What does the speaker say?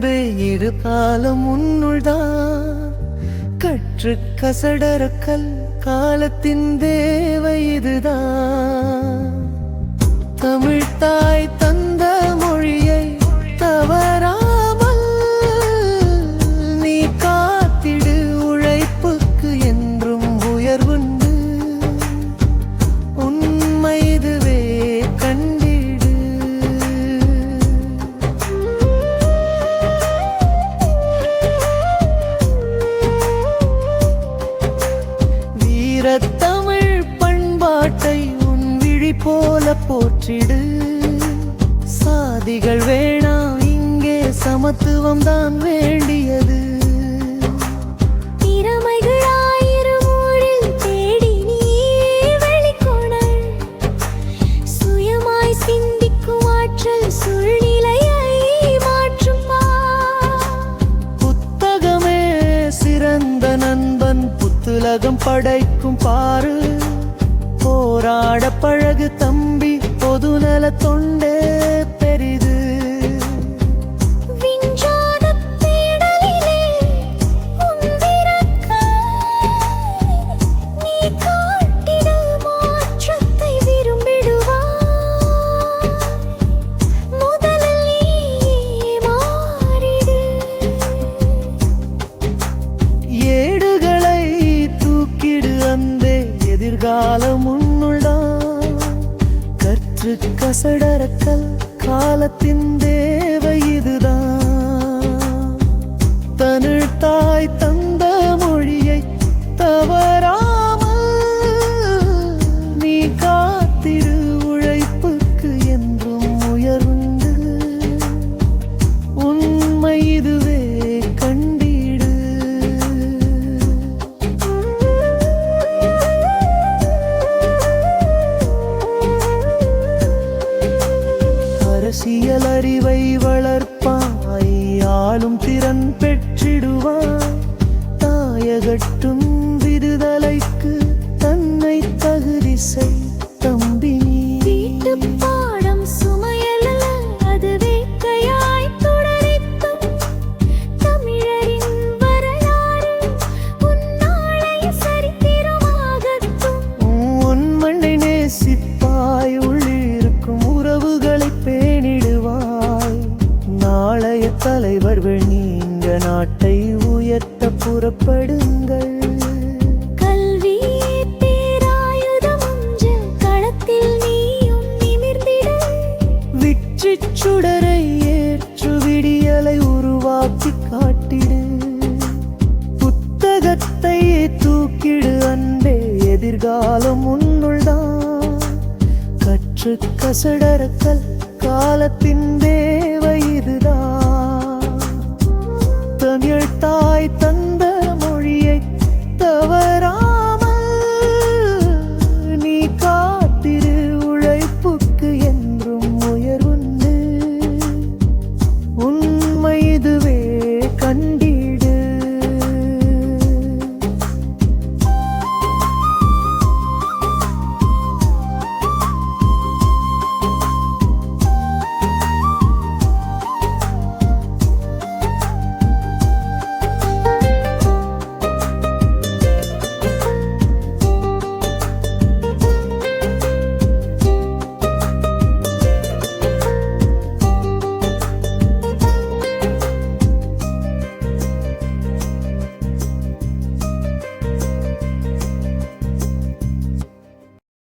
தூக்கிடு அன்பே இரு காலம் உன்னுள்தான் கற்று கசடர கல் காலத்தின் தேவை இதுதான். தமிழ் பண்பாட்டை உன் விழி போல போற்றிடு. சாதிகள் வேணாம் இங்கே சமத்துவம் தான் வேண்டியது. பாரு போராட பழகு தம்பி பொதுநல தொண்டே. கசடரக்கல் காலத்தின் தே அரசியல் அறிவை வளர்ப்பாய் ஆளும் திறன் பெற்றிடுவாய் தாயகட்டும் விடுதலை நீங்க நாட்டை உயர்த்த புறப்படுங்கள். சுடரை ஏற்று விடியலை உருவாக்கி காட்டிடு. புத்தகத்தை தூக்கிடு அன்பே எதிர்காலம் உன்னுள்தான் கற்று கசடரக்கல் காலத்தின்